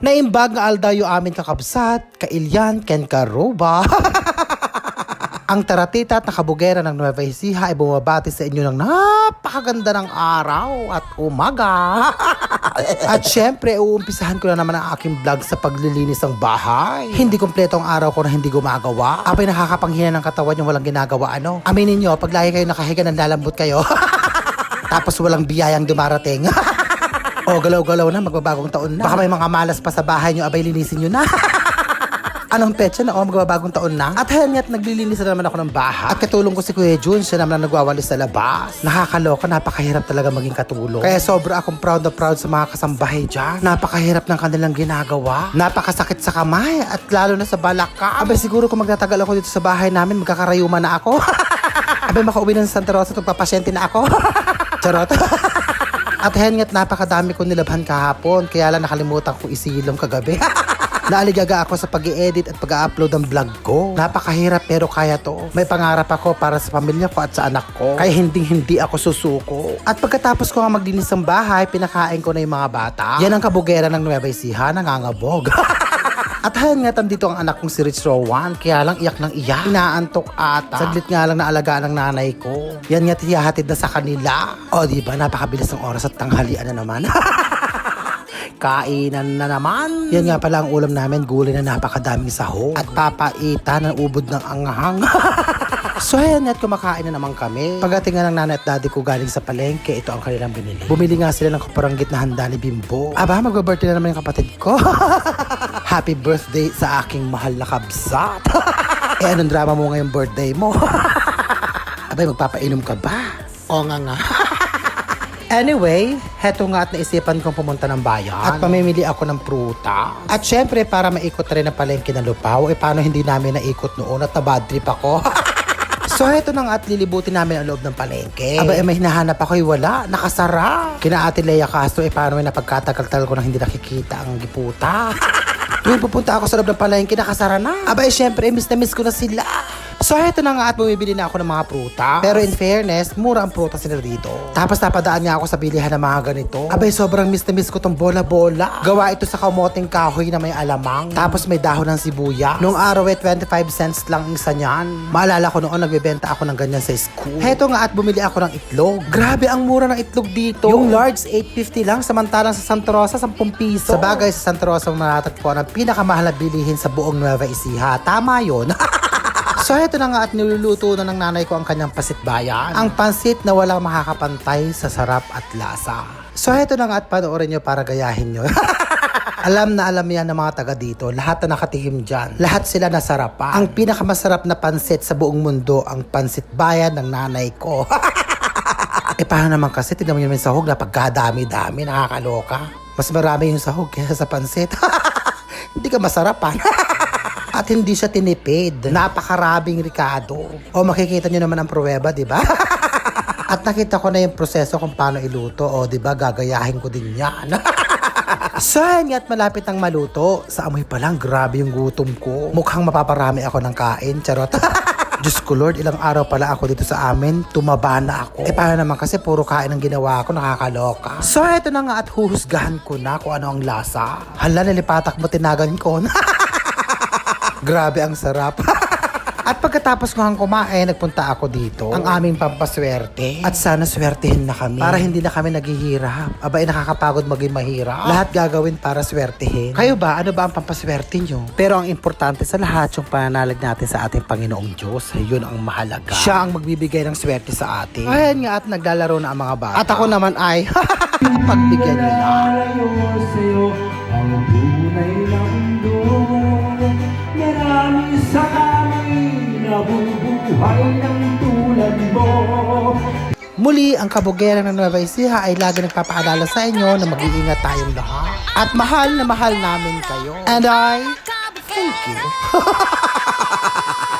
Naimbag nga aldayo amin kakabsat, kailyan, ken karuba. Ang taratita at nakabugera ng Nueva Ecija ay bumabati sa inyo ng napakaganda ng araw at umaga. at syempre, uumpisahan ko na naman ang aking vlog sa paglilinis ng bahay. Hindi kompleto ang araw ko na hindi gumagawa. Abay nakakapanghina ng katawan yung walang ginagawa ano. Aminin nyo, pag lagi kayo nakahiga ng lalambot kayo. Tapos walang biyayang dumarating. O galaw-galaw na, magbabagong taon na. Baka may mga malas pa sa bahay nyo, abay linisin nyo na. Anong petsa na? O, magbabagong taon na. At hayan nga't naglilinis na naman ako ng bahay. At katulong ko si Kuya Jun, siya naman ang nagwawalis sa labas. Nakakaloka, napakahirap talaga maging katulong. Kaya sobra akong proud na proud sa mga kasambahay dyan. Napakahirap ng kanilang ginagawa. Napakasakit sa kamay at lalo na sa balakang. Abay siguro kung magtatagal ako dito sa bahay namin, magkakarayuma na ako. Abay makauwi sa Santa Rosa at magpapasyente na ako. Charot. At hen nga't napakadami ko nilabhan kahapon, kaya lang nakalimutan ko isilong kagabi. Naaligaga ako sa pag edit at pag-upload ng vlog ko. Napakahirap pero kaya to. May pangarap ako para sa pamilya ko at sa anak ko. Kaya hindi hindi ako susuko. At pagkatapos ko nga maglinis ng bahay, pinakain ko na yung mga bata. Yan ang kabugera ng Nueva Ecija, nangangabog. At nga dito ang anak kong si Rich Rowan, kaya lang iyak ng iyak. Inaantok ata. Saglit nga lang naalagaan ng nanay ko. Yan nga tiyahatid na sa kanila. O di ba napakabilis ng oras at tanghalian na naman. Kainan na naman. Yan nga pala ang ulam namin, gulay na napakadaming sahog. At papaita ng ubod ng anghang. so ayan at kumakain na naman kami. Pagdating nga ng nanay at daddy ko galing sa palengke, ito ang kanilang binili. Bumili nga sila ng kaparanggit na handa ni Bimbo. Aba, magbe-birthday na naman yung kapatid ko. Happy birthday sa aking mahal na kabsat. eh, anong drama mo ngayong birthday mo? Abay, magpapainom ka ba? O nga nga. Anyway, heto nga at naisipan kong pumunta ng bayan at pamimili ako ng pruta. At syempre, para maikot na rin ang palengke ng lupaw, eh paano hindi namin naikot noon at na-bad trip ako? So heto na nga at lilibutin namin ang loob ng palengke. Aba, eh, may hinahanap ako, eh, wala. Nakasara. Kina Ate Lea Castro, eh paano may napagkatagal-tagal ko na hindi nakikita ang giputa. Tuwing pupunta ako sa loob ng palengke, nakasara na. Aba, eh, syempre, miss na miss ko na sila. So heto na nga at bumibili na ako ng mga pruta. Pero in fairness, mura ang prutas nila dito. Tapos napadaan niya ako sa bilihan ng mga ganito. Abay, sobrang miss na miss ko tong bola-bola. Gawa ito sa kamoting kahoy na may alamang. Tapos may dahon ng sibuya. Noong araw eh, 25 cents lang ang isa niyan. Maalala ko noon, nagbebenta ako ng ganyan sa school. Heto nga at bumili ako ng itlog. Grabe ang mura ng itlog dito. Yung large, 8.50 lang. Samantalang sa Santa Rosa, 10 piso. Sa bagay, sa Santa Rosa, matatagpuan ang pinakamahal na bilihin sa buong Nueva Ecija. Tama yon. So ito na nga at niluluto na ng nanay ko ang kanyang pasit bayan. Ang pansit na walang makakapantay sa sarap at lasa. So ito na nga at panoorin nyo para gayahin nyo. alam na alam yan ng mga taga dito. Lahat na nakatihim dyan. Lahat sila nasarapan. Ang pinakamasarap na pansit sa buong mundo, ang pansit bayan ng nanay ko. eh paano naman kasi, tignan mo yun yung sahog na pagkadami-dami, nakakaloka. Mas marami yung sahog kaysa sa pansit. Hindi ka masarapan. At hindi siya tinipid. Napakarabing Ricardo. O makikita nyo naman ang pruweba, di ba? At nakita ko na yung proseso kung paano iluto. O, di ba, gagayahin ko din yan. so, yun nga, at malapit ang maluto. Sa amoy pa lang, grabe yung gutom ko. Mukhang mapaparami ako ng kain. Charot. Diyos ko Lord, ilang araw pala ako dito sa amin, tumaba na ako. Eh paano naman kasi puro kain ang ginawa ko, nakakaloka. So eto na nga at huhusgahan ko na kung ano ang lasa. Hala, nilipatak mo tinagan ko. Grabe ang sarap. At pagkatapos ko ang kumain, nagpunta ako dito. Ang aming pampaswerte. At sana swertehin na kami. Para hindi na kami naghihirap. Aba, eh, nakakapagod maging mahirap. Lahat gagawin para swertehin. Kayo ba? Ano ba ang pampaswerte nyo? Pero ang importante sa lahat, yung pananalig natin sa ating Panginoong Diyos. Yun ang mahalaga. Siya ang magbibigay ng swerte sa atin. Ayan nga at naglalaro na ang mga bata. At ako naman ay, pagbigyan nyo na. Sa'yo ang tunay na mundo Marami sa amin nabubuhay ng tulad mo Muli, ang kabugera ng Nueva Ecija ay lagi nagpapaalala sa inyo na mag-iingat tayong lahat. At mahal na mahal namin kayo. And I thank you.